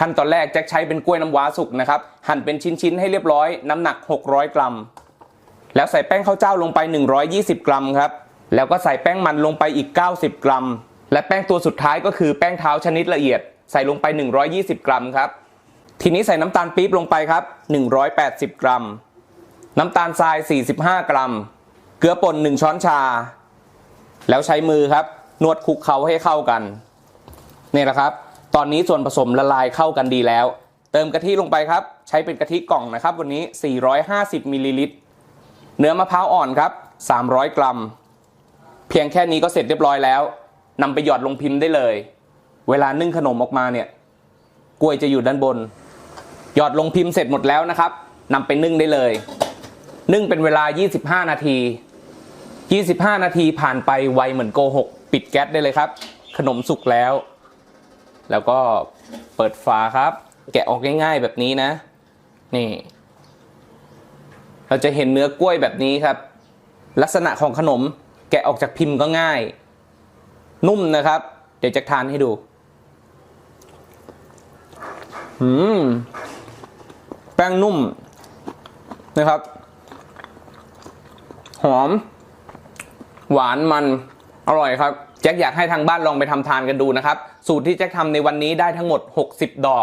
ขั้นตอนแรกแจ็คใช้เป็นกล้วยน้ำว้าสุกนะครับหั่นเป็นชิ้นๆให้เรียบร้อยน้ำหนัก 600 กรัม แล้วใส่แป้งข้าวเจ้าลงไป 120 กรัมครับแล้วก็ใส่แป้งมันลงไปอีก 90 กรัม และแป้งตัวสุดท้ายก็คือแป้งเท้าชนิดละเอียด ใส่ลงไป 120 กรัมครับทีนี้ใส่น้ำตาลปี๊บลงไปครับ 180 กรัม น้ำตาลทราย 45 กรัม เกลือป่น 1 ช้อนชา แล้วใช้มือครับ นวดคลุกเคล้าให้เข้ากัน นี่แหละครับ ตอนนี้ส่วนผสมละลายเข้ากันดีแล้ว เติมกะทิลงไปครับ ใช้เป็นกะทิกล่องนะครับ วันนี้ 450มิลลิลิตรเนื้อมะพร้าวอ่อนครับ 300 กรัม เพียงแค่นี้ก็เสร็จเรียบร้อยแล้วนำไปหยอดลงพิมพ์ได้เลย เวลานึ่งขนมออกมาเนี่ยกล้วยจะอยู่ด้านบน หยอดลงพิมพ์เสร็จหมดแล้วนะครับนำไปนึ่งได้เลย นึ่งเป็นเวลา 25 นาที 25 นาทีผ่านไปไวเหมือนโกหก ปิดแก๊สได้เลยครับ ขนมสุกแล้ว แล้วก็เปิดฝาครับ แกะออกง่ายๆแบบนี้นะ นี่ เราจะเห็นเนื้อกล้วยแบบนี้ครับ ลักษณะของขนมแกะออกจากพิมพ์ก็ง่าย นุ่มนะครับ เดี๋ยวจะทานให้ดูอืมแป้งนุ่มนะครับ หอม หวานมัน อร่อยครับแจ็คอยากให้ทางบ้านลองไปทำทานกันดูนะครับ สูตรที่แจ็คทำในวันนี้ได้ทั้งหมด 60 ดอก